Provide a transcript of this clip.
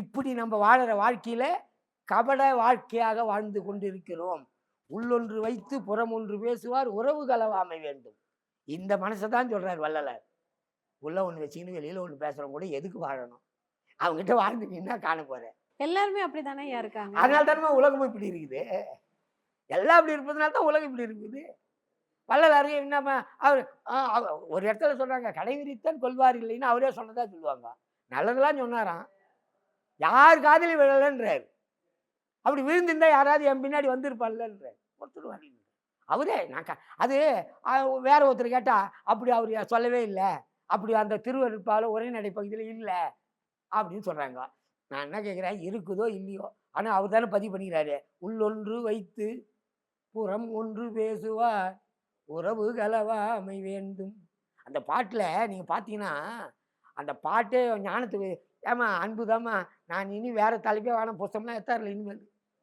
இப்படி நம்ம வாழுற வாழ்க்கையில கபட வாழ்க்கையாக வாழ்ந்து கொண்டிருக்கிறோம். உள்ளொன்று வைத்து புறம் ஒன்று பேசுவார் உறவு கலவாமை வேண்டும். இந்த மனசை தான் சொல்றார் வள்ளலார். உள்ள ஒன்று வச்சுக்கின்னு வெளியில ஒன்று பேசுறவங்க கூட எதுக்கு வாழணும்? அவங்ககிட்ட வாழ்ந்து நின்னா காண போற எல்லாருமே அப்படித்தானே இருக்காங்க? அதனால தானே உலகமும் இப்படி இருக்குது. எல்லாம் இப்படி இருப்பதுனால தான் உலகம் இப்படி இருக்குது. வள்ளலாரு என்னம்மா அவர் ஒரு இடத்துல சொல்றாங்க கடை விரித்தன் கொள்வார் இல்லைன்னு அவரே சொன்னதா சொல்லுவாங்க. நல்லதெல்லாம் சொன்னாராம். யார் காதலி விழலன்றார். அப்படி விழுந்திருந்தா யாராவது என் பின்னாடி வந்திருப்பாள்லன்றார். ஒருத்தர் வரல. அவரே நான் அது வேற ஒருத்தர் கேட்டா அப்படி அவர் சொல்லவே இல்லை. அப்படி அந்த திருவருப்பால ஒரே நடை பகுதியில் இல்லை. அப்படின்னு சொல்றாங்க. நான் என்ன கேட்குறேன் இருக்குதோ இல்லையோ? ஆனால் அவர் தானே பதிவு பண்ணிக்கிறாரு. உள்ளொன்று வைத்து புறம் ஒன்று பேசுவார். உறவு கலவாமை வேண்டும். அந்த பாட்டில் நீங்கள் பார்த்தீங்கன்னா அந்த பாட்டே ஞானத்துக்கு ஏமா அன்புதாம்மா. நான் இனி வேறு தலைப்பே வேணாம் புஸ்தம்லாம் எத்தாரில்ல இனிமேல்?